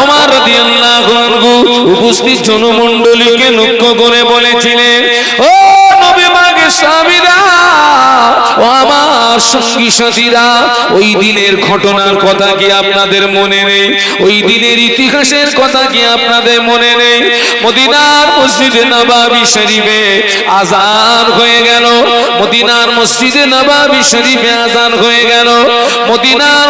ওমর রাদিয়াল্লাহু আনহু উপস্থিত জনমণ্ডলীকে লক্ষ্য করে বলেছিলেন, ও নবী মাগে সাহাবীরা ও আমার সঙ্গী সাথীরা, ওই দিনের ঘটনার কথা কি আপনাদের মনে নেই? ওই দিনের ইতিহাসের কথা কি আপনাদের মনে নেই? মদিনার মসজিদে নবাবি শরীফে আজান হয়ে গেল। মদিনার মসজিদে নবাবি শরীফে আজান হয়ে গেল। মদিনার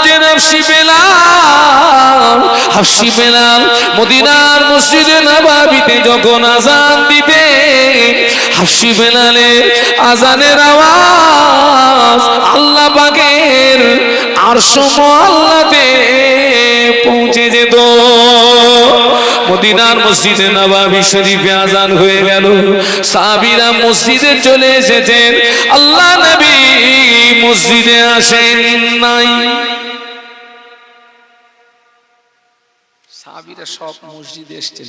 মুয়াজ্জিন হাফসি বেলাল হাফসি বেলাল মদিনার মসজিদে নবাবিতে যখন আজান দিবে, হাফসি বেলালের আজানের আওয়াজ আল্লাহ পাকের আর আল্লাহতে পৌঁছে যেত। মদিনার মসজিদে নবাবি শরীফে আজান হয়ে গেল। সাহাবীরা মসজিদে চলে এসেছেন। আল্লাহ নবী মসজিদে আসেন নাই। সাহাবীরা সব মসজিদে এসেছেন।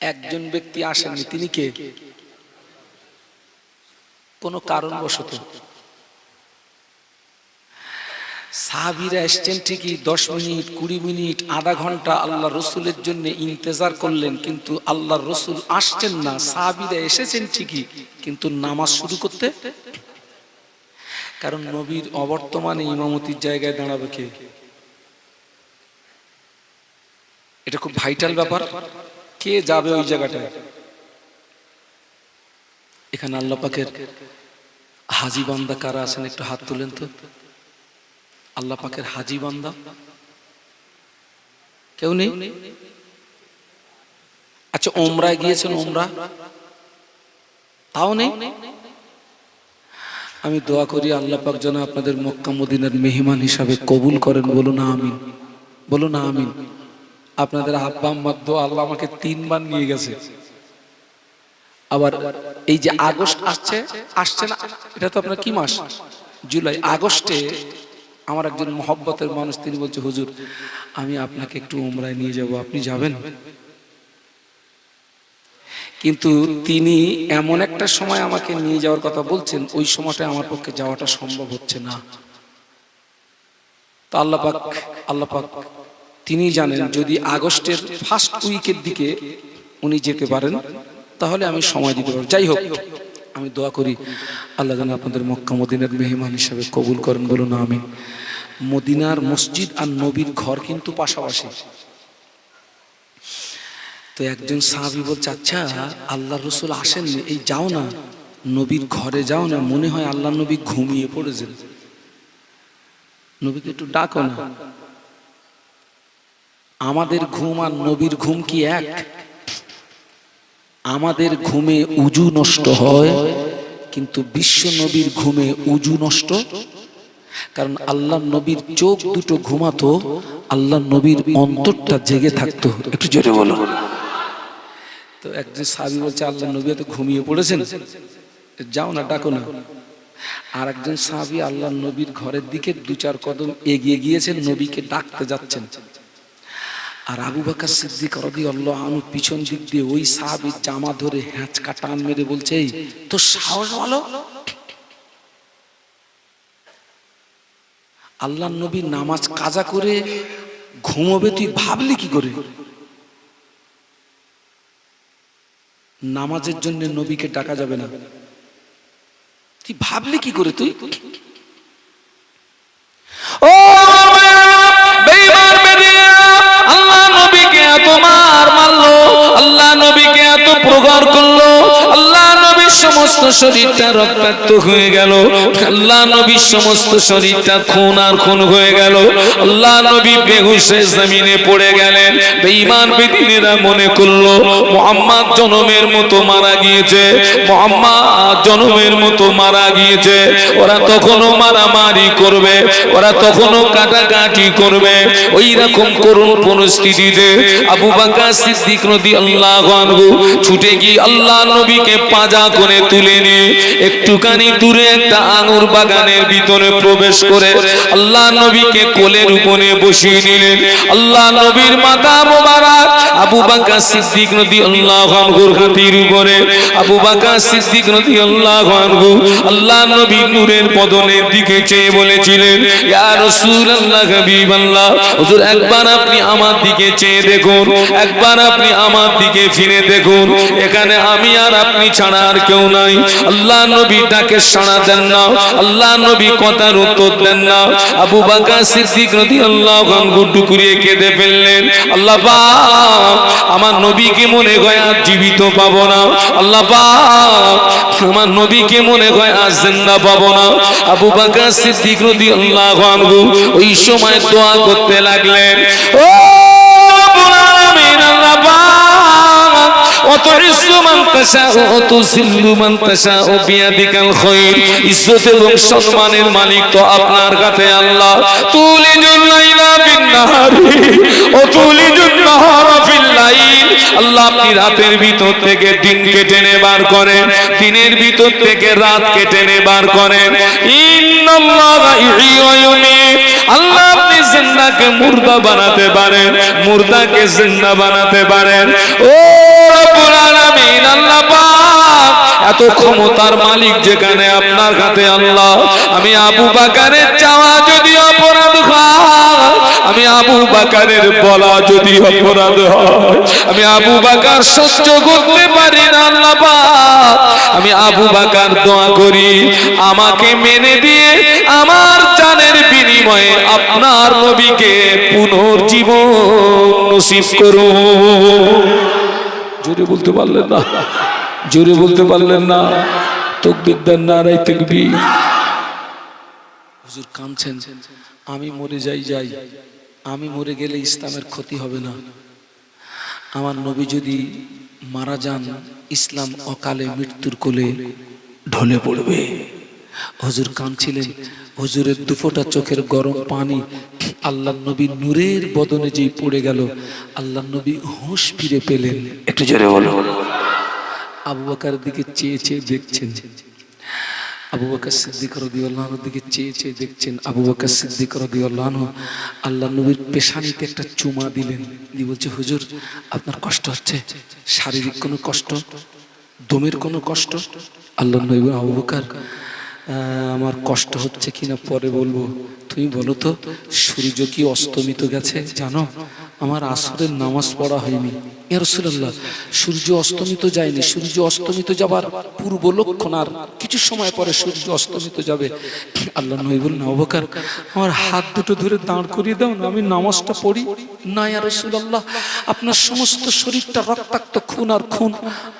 একজন ব্যক্তি আসেননি, তিনি কে? কোনো কারণবশত। সাহাবিরা এসছেন ঠিকই দশ মিনিট, কুড়ি মিনিট, আধা ঘণ্টা আল্লাহ রসুলের জন্য ইন্তজার করলেন, কিন্তু আল্লাহ রসুল আসছেন না, সাহাবিরা এসেছেন ঠিকই, কিন্তু নামাজ শুরু করতে? কারণ নবীর অবর্তমানে ইমামতির জায়গায় দাঁড়াবে কে? এটা খুব ভাইটাল ব্যাপার। কে যাবে ওই জায়গাটায়? এখানে আল্লাহ পাকের হাজি বান্দা কারা আছেন একটু হাত তুলেন তো। আল্লাহ পাকের হাজি বান্দা। কেউ নেই? আচ্ছা ওমরায় গিয়েছেন ওমরা তাও নেই? আমি দোয়া করি আল্লাহ পাক যেন আপনাদের মক্কা মদিনার মেহমান হিসাবে কবুল করেন। বলুন না আমিন। বলুন না আমিন। আপনাদের আব্বা দোয়া আল্লাহ আমাকে তিনবার নিয়ে গেছে। আবার এই যে আগস্ট আসছে আসছে না, এটা তো আপনার কি মাস? জুলাই, আগস্টে আমার একজন মহব্বতের মানুষ, তিনি বলছে, হুজুর, আমি আপনাকে একটু উমরায় নিয়ে যাব, আপনি যাবেন? কিন্তু তিনি এমন একটা সময় আমাকে নিয়ে যাওয়ার কথা বলছেন, ওই সময়টা আমার পক্ষে যাওয়াটা সম্ভব হচ্ছে না। তো আল্লাহ পাক আল্লাহ পাক তিনি জানেন যদি আগস্টের ফার্স্ট উইকের দিকে উনি যেতে পারেন, তাহলে আমি সময় দিতে পারব। যাই হোক, আমি দোয়া করি, আল্লাহ যেন আপনাদের মক্কা মদিনার মেহমান হিসাবে কবুল করেন, বলুন আমি মদিনার মসজিদ আর নবীর ঘর কিন্তু পাশাপাশি। তো একজন সাহাবি বলছে আচ্ছা আল্লাহ রসুল আসেননি, এই যাও না। নবীর ঘরে যাও না, মনে হয় আল্লাহ নবী ঘুমিয়ে পড়েছেন। নবীকে একটু ডাকো না। আমাদের ঘুম আর নবীর ঘুম কি এক? আমাদের ঘুমে উজু নষ্ট হয় কিন্তু বিশ্ব নবীর ঘুমে উজু নষ্ট। কারণ আল্লাহ নবীর চোখ দুটো ঘুমাতো আল্লাহ নবীর অন্তরটা জেগে থাকতো। একটু জোরে বলো তো একজন সাবি বলছে আল্লাহ নবী তো ঘুমিয়ে পড়েছেন। যাও না ডাকো না। আর একজন সাহাবি আল্লাহ নবীর ঘরের দিকে দু চার কদম এগিয়ে গিয়েছেন নবীকে ডাকতে যাচ্ছেন। আর আবু বাকা সিদ্দিক রবি আল্লাহ পিছন দিক দিয়ে ওই সাহাবির জামা ধরে হ্যাঁচকা টান মেরে বলছে তো সাহস ভালো? আল্লাহ নবী নামাজ কাজা করে ঘুমোবে, তুই ভাবলি কি করে? নামাজের জন্য নবীকে ডাকা যাবে না। তুই ভাবলি কি করে তুই? ও নবীকে এত প্রগাঢ় করল আল্লাহ সমস্ত শরীরটা রক্তাক্ত হয়ে গেল। আল্লাহ নবীর সমস্ত শরীরটা খুন আর খুন হয়ে গেল। আল্লাহ নবী বেহুশে জমিনে পড়ে গেলেন। বেঈমান বেদিনেরা মনে করল, মোহাম্মদ জনমের মতো মারা গিয়েছে। মোহাম্মদ জনমের মতো মারা গিয়েছে। ওরা তখনও মারামারি করবে, ওরা তখনও কাটাকাটি করবে। ওই রকম করুণ পরিস্থিতিতে আবু বাকা সিদ্দিক নদী আল্লাহ ছুটে গিয়ে আল্লাহ নবীকে পাজা করে কোলে তুলে নিয়ে একটুখানি দূরে একটা আঙুর বাগানের ভিতরে প্রবেশ করে আল্লাহ নবীকে কোলের উপরে বসিয়ে নিলেন। আল্লাহ নবীর মাথা মোবারক আবু বাকা সিদ্দিক নদী আল্লাহ হাতির উপরে আবু বাকা সিদ্দিক নদী আল্লাহ আল্লাহ নবী নূরের পদনের দিকে চেয়ে বলেছিলেন, ইয়া রাসূলুল্লাহ হাবিবাল্লাহ, হুজুর একবার আপনি আমার দিকে চেয়ে দেখুন, একবার আপনি আমার দিকে ফিরে দেখুন, এখানে আমি আর আপনি ছাড়া আর কেউ নাই। আল্লাহ নবী ডাকে সাড়া দেন না। আল্লাহ নবী কথার উত্তর দেন না। আবু বাকার সিদ্দিক রাদিয়াল্লাহু আনহু টুকুরিয়ে কেঁদে ফেললেন। আল্লাহ আমার নবীকে মনে হয় আর জীবিত পাবো না। আল্লাহ আমার নবীকে মনে হয় আজ জিন্দা পাবো না। আবু বাকার সিদ্দিক রাদিয়াল্লাহু আনহু ওই সময় দোয়া করতে লাগলেন। ও সম্মানের মালিক তো আপনার কাছে আল্লাহ। তুলি আল্লাহ আপনি রাতের ভিতর থেকে দিন কেটে নেবার করেন, দিনের ভিতর থেকে রাত কেটে নেবার করেন। আল্লাহ আপনি জিন্দাকে মুর্দা বানাতে পারেন, মুর্দাকে জিন্দা বানাতে পারেন। ও রব্বুল আলামিন আল্লাহ পাক। এত ক্ষমতার মালিক যেখানে আপনার কাছে আল্লাহ। আমি আবু বাকারের চাওয়া যদি অপরাধ হয়, আমি আবু বাকারের বলা যদি অপরাধ হয়, আমি আবু বাকার সহ্য করতে পারি না, আল্লাহ পাক। আমি আবু বাকার দোয়া করি, আমাকে মেনে দিয়ে আমার জানের বিনিময়ে আপনার নবীকে পুনর্জীবন নসিব করুন। জোরে বলতে পারলেন না। জোরে বলতে পারলেন না। তকবির দেন না রাই তকবির। হুজুর কাঁদছেন। আমি মরে যাই যাই। আমি মরে গেলে ইসলামের ক্ষতি হবে না। আমার নবী যদি মারা যান, ইসলাম অকালে মৃত্যুর কোলে ঢলে পড়বে। হুজুর কাঁদছিলেন। হুজুরের দুফোটা চোখের গরম পানি আল্লাহ নবী নূরের বদনে যেই পড়ে গেল, আল্লাহ নবী হুঁশ ফিরে পেলেন। একটু জোরে বলো আবু বাকার দিকে চেয়ে চেয়ে দেখছেন। আবু বাকর সিদ্দিক রদিউল্লাহর দিকে চেয়ে চেয়ে দেখছেন। আবু বাকর সিদ্দিক রদিউল্লাহ আল্লাহ নবীর পেশানিতে একটা চুমা দিলেন। দিয়ে বলছে, হুজুর, আপনার কষ্ট হচ্ছে? শারীরিক কোনো কষ্ট? দমের কোনো কষ্ট? আল্লাহ নবী আবু বকর আমার কষ্ট হচ্ছে কিনা পরে বলব। তুমি বলো তো সূর্য কি অস্তমিত গেছে জানো? আমার আসরের নামাজ পড়া হয়নি। ইয়া রাসূলুল্লাহ, সূর্য অস্তমিত যায়নি। সূর্য অস্তমিত যাবার পূর্ব লক্ষণ আর কিছু সময় পরে সূর্য অস্তমিত যাবে। আল্লাহ নবী বললেন, আবু বকর, আমার হাত দুটো ধরে দাঁড় করিয়ে দাও না, আমি নামাজটা পড়ি। না ইয়া রাসূলুল্লাহ, আপনার সমস্ত শরীরটা রক্তাক্ত খুন আর খুন।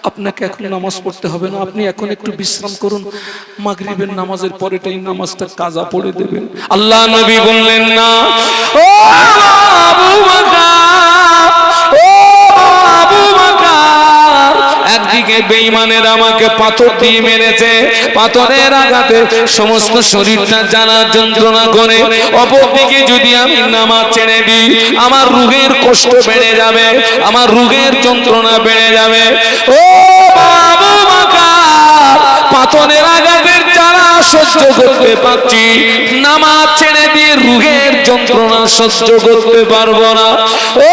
আপনাকে এখন নামাজ পড়তে হবে না, আপনি এখন একটু বিশ্রাম করুন। মাগরিবের নামাজের পরেটাই নামাজটা কাজা পড়ে দেবেন। আল্লাহ নবী বললেন, না। ও আবু একদিকে বেঈমানের আমাকে পাথর দিয়ে মেরেছে। পাথরের আঘাতে সমস্ত শরীরটা জানা যন্ত্রণা করে। অপরদিকে যদি আমি নামাজ ছেড়ে দিই, আমার রুগের কষ্ট বেড়ে যাবে, আমার রুগের যন্ত্রণা বেড়ে যাবে। ও বাবু পাথরের আঘাতের জ্বালা সহ্য করতে পারছি। নামাজ ছেড়ে দিয়ে রুগের যন্ত্রণা সহ্য করতে পারব না। ও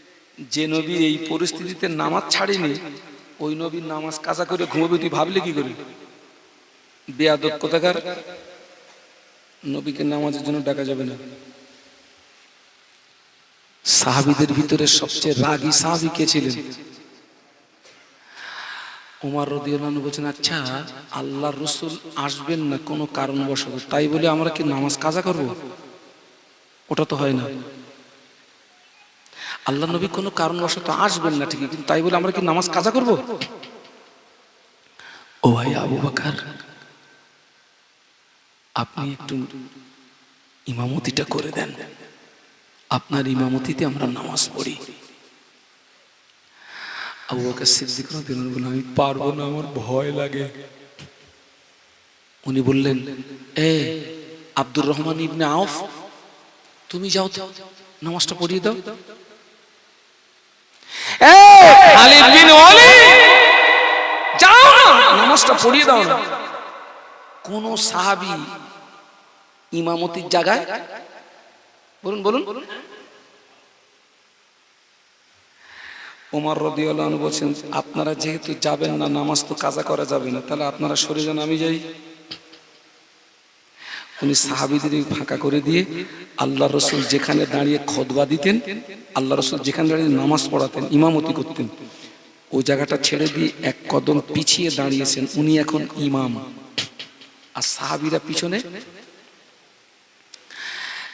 যে নবী এই পরিস্থিতিতে নামাজ ছাড়েনি, ওই নবীর নামাজ কাজা করে ঘুমাবে, তুই ভাবলে কি করে? বেয়াদব কোথাকার? নবীকে নামাজের জন্য ডাকা যাবে না। সাহাবিদের ভিতরে সবচেয়ে রাগী সাহাবী কে ছিলেন? উমার রদিয়াল্লাহু বলছেন আচ্ছা আল্লাহ রসুল আসবেন না কোনো কারণবশত, তাই বলে আমরা কি নামাজ কাজা করব? ওটা তো হয় না। আল্লাহ নবী কোনো কারণবশত আসবেন না ঠিকই, কিন্তু তাই বলে আমরা কি নামাজ কাজা করব? ও ভাই আবু বাকার, আপনি একটু ইমামতিটা করে দেন। আপনার ইমামতিতে আমরা নামাজ পড়ি। আবু বকর সিদ্দিক আনহু আমি পারব না, আমার ভয় লাগে। উনি বললেন, এ আব্দুর রহমান ইবনে আউফ, তুমি যাও নামাজটা পড়িয়ে দাও। নামাজটা পড়িয়ে দাও না। কোন সাহাবী ইমামতির জায়গায়? বলুন বলুন। ওমর রদিয়াল্লাহু আনহু বলছেন, আপনারা যেহেতু যাবেন না, নামাজ তো কাজা করা যাবে না, তাহলে আপনারা সরে যান, আমি যাই। উনি সাহাবিদের ফাঁকা করে দিয়ে আল্লাহ রসুল যেখানে দাঁড়িয়ে খতবা দিতেন, আল্লাহ রসুল যেখানে দাঁড়িয়ে নামাজ পড়াতেন, ইমামতি করতেন ওই জায়গাটা ছেড়ে দিয়ে এক কদম পিছিয়ে দাঁড়িয়েছেন। উনি এখন ইমাম। আর সাহাবিরা পিছনে?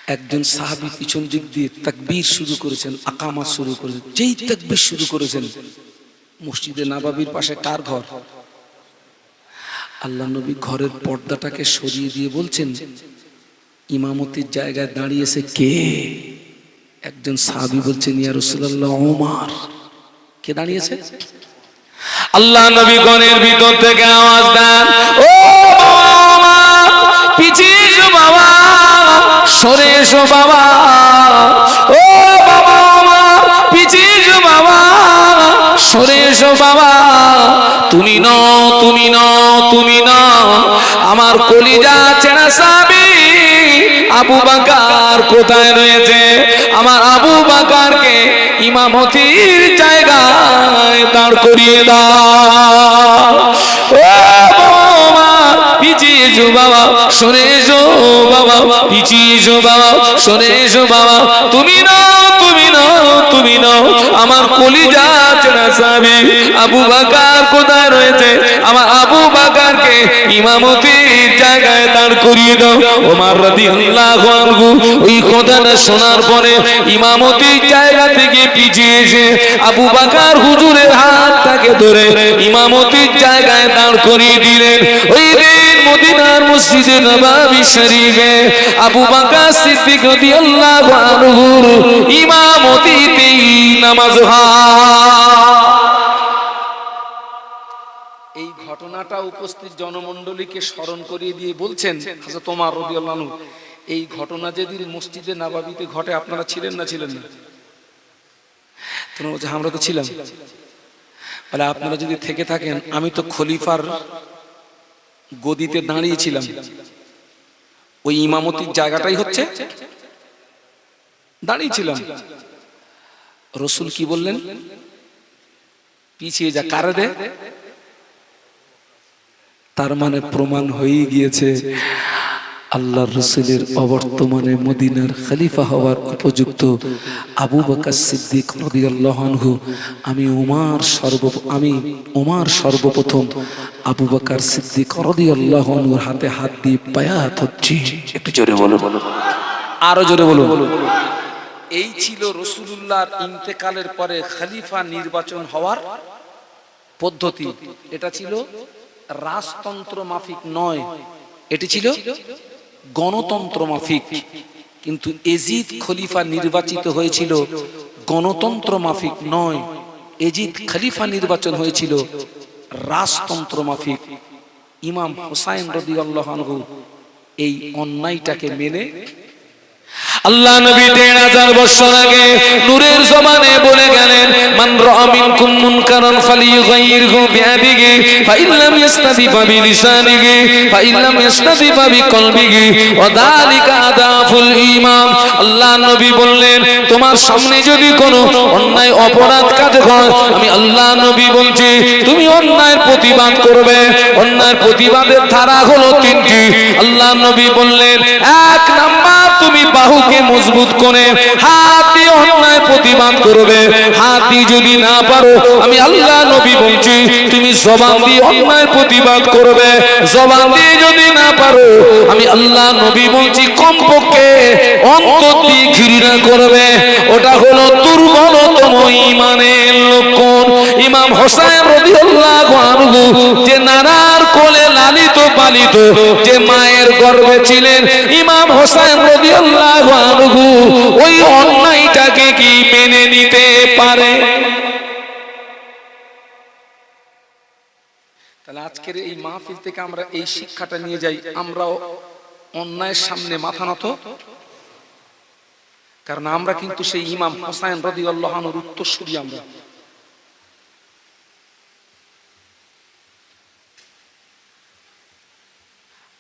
একজন সাহাবি পিছন দিক দিয়ে তাকবীর শুরু করেছেন, আকামা শুরু করেছেন। যেই তাকবীর শুরু করেছেন, মসজিদে নাবাবির পাশে কার ঘর? আল্লাহ নবী ঘরের পর্দাটাকে সরিয়ে দিয়ে বলছেন, ইমামতির জায়গায় দাঁড়িয়েছে কে? একজন সাহাবি বলছেন, ইয়া রাসূলুল্লাহ ওমর কে দাঁড়িয়েছে? আল্লাহ নবী গণের ভিতর থেকে আওয়াজ দেন। ও বাবা পিছিয়ে এসো বাবা সরে এসো বাবা। ও বাবা পিছিয়ে এসো বাবা সরে এসো বাবা। তুমি ন তুমি ন তুমি ন আমার কলিজা চেনা সাবি আবু বাকার কোথায় রয়েছে? আমার আবু বাকারকে ইমামতির জায়গায় দাঁড় করিয়ে দাও। ও বৌমা, পিছিয়ে এসো বাবা এসো বাবা পিছিয়ে এসো বাবা এসো বাবা তুমি না তুমি না তুমি না আমার কলিজা চেনা সাবি আবু বাকার কোথায় রয়েছে? আমার আবু বাকারকে ইমামতির জায়গায় দাঁড় করিয়ে দাও। ওমার রাদিয়াল্লাহু আনহু, ওই কথাটা শোনার পরে ইমামতির জায়গা থেকে পিছিয়ে এসে আবু বাকার হুজুরের হাতটাকে ধরে ইমামতির জায়গায় দাঁড় করিয়ে দিলেন। ওই মদিনার মসজিদে নবাবী শরীফে আবু বাকার সিদ্দিক রাদিয়াল্লাহু ইমামতিতে নামাজ এই ঘটনাটা উপস্থিত জনমণ্ডলীকে স্মরণ করিয়ে দিয়ে বলছেন হাজরত তোমার রবিউল্লাহ এই ঘটনা যেদিন মসজিদে নাবাবিতে ঘটে, আপনারা ছিলেন না ছিলেন না? তোমরা আমরা তো ছিলাম। বলে, আপনারা যদি থেকে থাকেন, আমি তো খলিফার গদিতে দাঁড়িয়েছিলাম। ওই ইমামতির জায়গাটাই হচ্ছে দাঁড়িয়েছিলাম। রসুল কি বললেন? পিছিয়ে যা কারে তার মানে প্রমাণ হয়ে গিয়েছে। আল্লাহ রসুলের অবর্তমানে মদিনার খলিফা হওয়ার উপযুক্ত আবু বকর সিদ্দিক রাদিয়াল্লাহু আনহু, আমি ওমার সর্ব, আমি ওমার সর্বপ্রথম আবু বাকার সিদ্দিক রাদিয়াল্লাহু আনহুর হাতে হাত দিয়ে বায়াত হচ্ছি। একটু জোরে বলো আরও জোরে বলো এই ছিল রসুলুল্লাহর ইন্তেকালের পরে খলিফা নির্বাচন হওয়ার পদ্ধতি। এটা ছিল রাজতন্ত্র মাফিক নয়। এটি ছিল গণতন্ত্র মাফিক। কিন্তু এজিদ খলিফা নির্বাচিত হয়েছিল গণতন্ত্র মাফিক নয়, এজিদ খলিফা নির্বাচন হয়েছিল রাজতন্ত্র মাফিক। ইমাম হোসাইন রবি আল্লাহ এই অন্যায়টাকে মেনে আল্লাহ নবী দেড় হাজার বছর আগে নূরের জমানে বলে গেলেন, মান রামিন কুম মুনকারান ফালিয়ুগাইরহু বিয়াদিহি ফাইন লাম ইস্তাদি ফাবিলিসানিহি ফাইন লাম ইস্তাদি ফাবিকলবিহি ওয়া যালিকা আদাফুল ঈমান। আল্লাহ নবী বললেন, তোমার সামনে যদি কোনো অন্যায় অপরাধ কাজ হয়, আমি আল্লাহ নবী বলছি, তুমি অন্যায়ের প্রতিবাদ করবে। অন্যায়ের প্রতিবাদের ধারা হলো তিনটি। আল্লাহ নবী বললেন, এক তুমি বাহুকে মজবুত করে হাত অন্যায় প্রতিবাদ করবে। হাত যদি না পারো, আমি আল্লাহ নবী বলছি, তুমি জবান দিয়ে অন্যায় প্রতিবাদ করবে। জবান দিয়ে যদি না পারো, আমি আল্লাহ নবী বলছি, কমপক্ষে অন্তর দিয়ে ঘৃণা করবে। ওটা হলো দুর্বলতম ইমানের লক্ষণ। ইমাম হোসেন রাদিয়াল্লাহু আনহু যে কোলে লালিত পালিত যে মায়ের গর্ভে ছিলেন ইমাম হোসেন রাদিয়াল্লাহু আনহু, ওই অন্যায়টাকে কি মেনে নিতে পারে? তাহলে আজকের এই মাহফিল থেকে আমরা এই শিক্ষাটা নিয়ে যাই, আমরাও অন্যায়ের সামনে মাথা নত। কারণ আমরা কিন্তু সেই ইমাম হোসাইন রদি আল্লাহানুর উত্তরসূরি আমরা।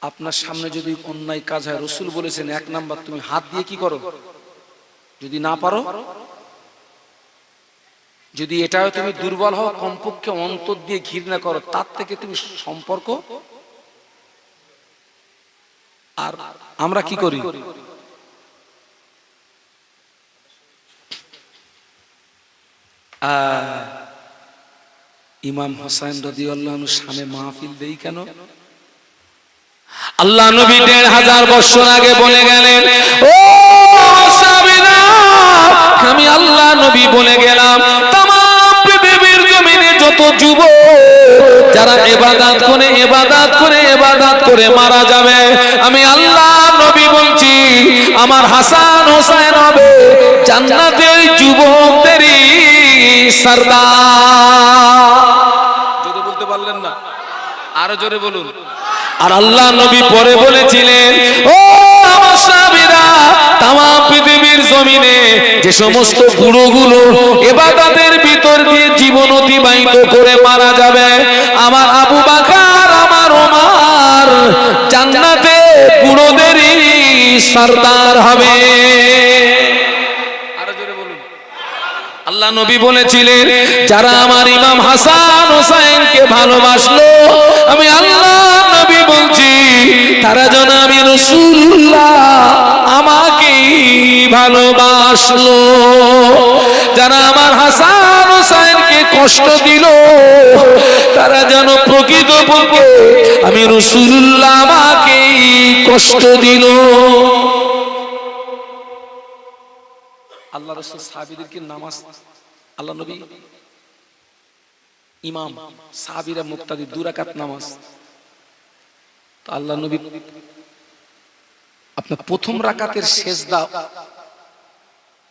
আপনার সামনে যদি অন্যায় কাজ হয়, রসুল বলেছেন, এক নাম্বার, তুমি হাত দিয়ে কি করো? যদি না পারো? যদি এটাও তুমি দুর্বল হও, কমপক্ষে অন্তর দিয়ে ঘৃণা করো, তার থেকে তুমি সম্পর্ক? আর আমরা কি করি? ইমাম হোসেন রদি আল্লাহ সামনে মাহফিল দেই কেন? আল্লাহ নবী দেড় হাজার বছর আগে বলে গেলেন, ও আমি আল্লাহ নবী বলে গেলাম আমি আল্লাহ নবী বলছি, আমার হাসান হোসেন হবে জান্নাতের যুবকদেরই সর্দার। যদি বলতে পারলেন না, আরও জোরে বলুন। আর আল্লাহ নবী পরে বলেছিলেন, ও আমার সাহাবীরা তাম পৃথিবীর জমিনে যে সমস্ত বুড়োগুলো এবাদাতের ভিতর দিয়ে জীবন অতিবাহিত করে মারা যাবে, আমার আবু বাকার, আমার ওমার জান্নাতে বুড়োদেরই সর্দার হবে। আল্লাহ নবী বলেছিলেন, যারা আমার ইমাম হাসান হোসাইনকে ভালোবাসলো, আমি আল্লাহ বলছি, তারা যেন আমি রসুল্লাহ আমাকে ভালোবাসলো। যারা আমার হাসান হোসাইনকে কষ্ট দিল, তারা যেন প্রকৃত পক্ষে আমি রসুল্লাহ আমাকে কষ্ট দিল। আল্লাহ রসুল সাহাবিদেরকে নামাজ, আল্লাহ নবী ইমাম সাহাবিরা মুক্তাদি দুরাকাত নামাজ তো আল্লাহ নবী আপনার প্রথম রাকাতের শেষদা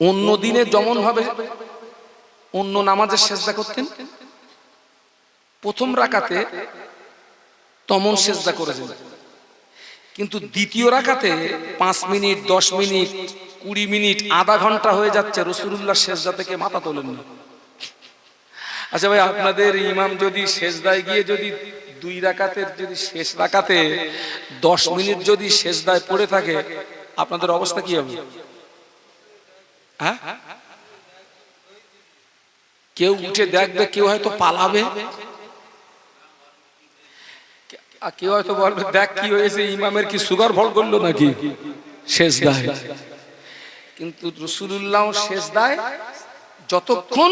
অন্য দিনে যেমন ভাবে অন্য নামাজের শেষদা করতেন। প্রথম রাকাতে তমন শেষদা করেছেন। কিন্তু দ্বিতীয় রাকাতে পাঁচ মিনিট, দশ মিনিট, কুড়ি মিনিট, আধা ঘণ্টা হয়ে যাচ্ছে রসুল্লাহ শেষদা থেকে মাথা তোলেন না আচ্ছা ভাই, আপনাদের ইমাম যদি শেষদায় গিয়ে যদি দুই রাকাতের যদি শেষ রাকাতে দশ মিনিট যদি শেষ দায় পড়ে থাকে, আপনাদের অবস্থা কি হবে? হ্যাঁ? কেউ উঠে দেখবে, কেউ হয়তো পালাবে। কেউ হয়তো বলবে, দেখ কি হয়েছে, ইমামের কি সুগার ফল করল নাকি? শেষ দায় কিন্তু রসুল্লাহ শেষ দায় যতক্ষণ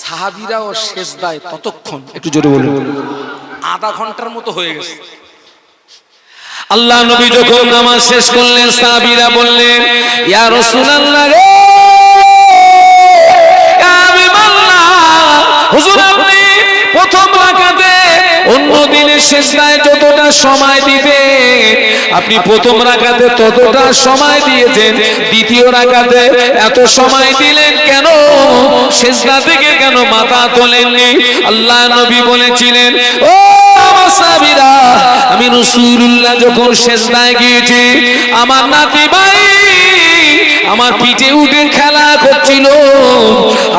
সাহাবিরা ও শেষ দায় ততক্ষণ। একটু জোরে বলুন। আধা ঘণ্টার মতো হয়ে গেছে। আল্লাহ নবী যখন নামাজ শেষ করলেন, সাহাবীরা বললেন, ইয়া রাসূলুল্লাহ রে শেষদায় যতটা সময় দিবে, আপনি প্রথম রাকাতে ততটা সময় দিয়েছেন, দ্বিতীয় রাকাতে এত সময় দিলেন কেন? শেষদা থেকে কেন মাথা তোলেননি? আল্লাহ নবী বলেছিলেন, ও আমার সাহাবীরা, আমি রসুল্লাহ যখন শেষদায় গিয়েছি, আমার নাতি ভাই আমার পিঠে উঠে খেলা করছিল।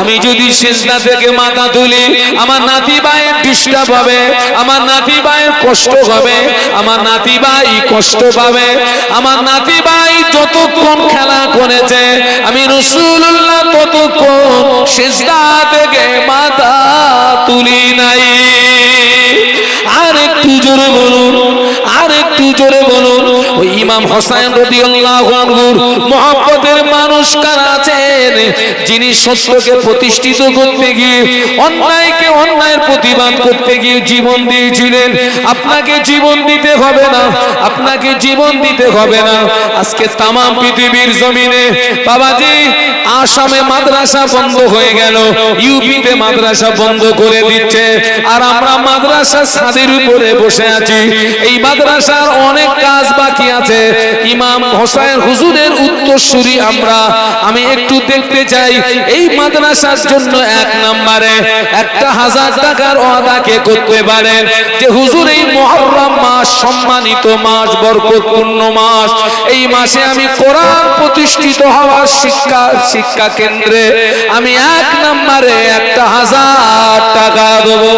আমি যদি শেষদা থেকে মাথা তুলি, আমার নাতি ভাইয়ের ডিস্টার্ব হবে, আমার নাতি ভাইয়ের কষ্ট হবে, আমার নাতি ভাই কষ্ট পাবে। আমার নাতি ভাই যতক্ষণ খেলা করেছে, আমি রসুল্লাহ ততক্ষণ শেষদা থেকে মাথা তুলি নাই। আর একটু জোরে বলুন আর একটু জোরে বলুন। ওই ইমাম হোসেন রাদিয়াল্লাহু আনহুর মানুষ কারা আছেন? যিনি সত্যকে প্রতিষ্ঠিত করতে গিয়ে, অন্যায়কে অন্যায়ের প্রতিবাদ করতে গিয়ে জীবন দিয়েছিলেন। আপনাকে জীবন দিতে হবে না, আপনাকে জীবন দিতে হবে না। আজকে তাম পৃথিবীর জমিনে বাবাজি আসামে মাদ্রাসা বন্ধ হয়ে গেল, ইউপিতে মাদ্রাসা বন্ধ করে দিচ্ছে। আর আমরা মাদ্রাসা ছাদের উপরে বসে আছি। এই মাদ্রাসার অনেক কাজ বাকি আছে। ইমাম হোসেন হুজুরের উত্তরসূরি আমরা। আমি একটু দেখতে চাই, এই মাদ্রাসার জন্য এক নম্বরে একটা হাজার টাকার ওয়াদাকে করতে পারেন যে হুজুর, এই মহরম মাস সম্মানিত মাস, বরকতপূর্ণ মাস। এই মাসে আমি কোরআন প্রতিষ্ঠিত হওয়ার শিক্ষা শিক্ষা কেন্দ্রে আমি এক নম্বরে একটা হাজার টাকা দেবো।